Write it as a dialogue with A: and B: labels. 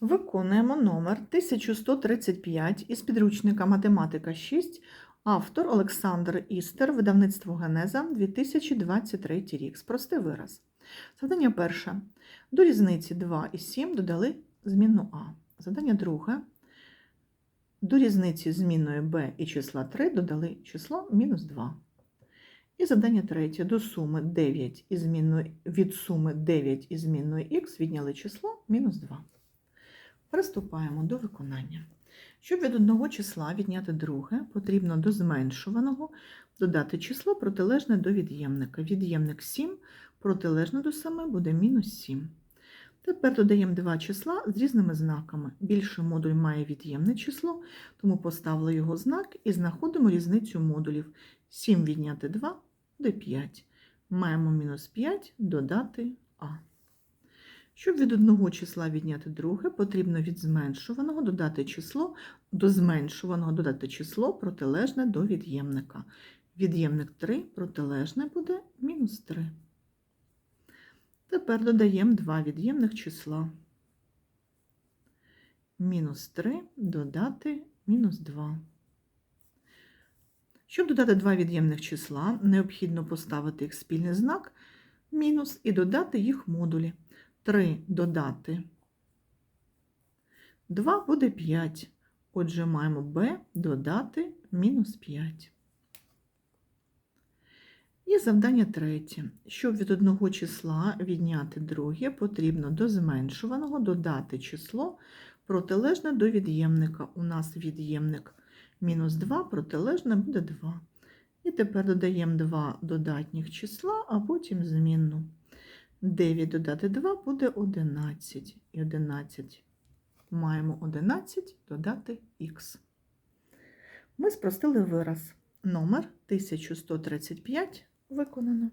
A: Виконуємо номер 1135 із підручника Математика 6, автор Олександр Істер, видавництво Генеза, 2023 рік. Спрости вираз. Завдання перше. До різниці 2 і 7 додали змінну А. Завдання друге. До різниці з змінною b і числа 3 додали число мінус 2. І завдання третє. До суми 9 із змінною, від суми 9 із змінною х відняли число мінус 2. Приступаємо до виконання. Щоб від одного числа відняти друге, потрібно до зменшуваного додати число протилежне до від'ємника. Від'ємник 7, протилежне до 7 буде мінус 7. Тепер додаємо два числа з різними знаками. Більший модуль має від'ємне число, тому поставили його знак і знаходимо різницю модулів. 7 відняти 2 буде 5. Маємо мінус 5 додати А. Щоб від одного числа відняти друге, потрібно від зменшуваного додати число, до зменшуваного додати число протилежне до від'ємника. Від'ємник 3 протилежне буде мінус 3. Тепер додаємо два від'ємних числа. Мінус 3 додати мінус 2. Щоб додати два від'ємних числа, необхідно поставити їх спільний знак мінус і додати їх модулі. 3 додати 2 буде 5. Отже, маємо b додати мінус 5. І завдання третє. Щоб від одного числа відняти друге, потрібно до зменшуваного додати число протилежне до від'ємника. У нас від'ємник мінус 2, протилежне буде 2. І тепер додаємо два додатніх числа, а потім змінну. 9 додати 2 буде 11. І 11 маємо 11 додати х. Ми спростили вираз. Номер 1135 виконано.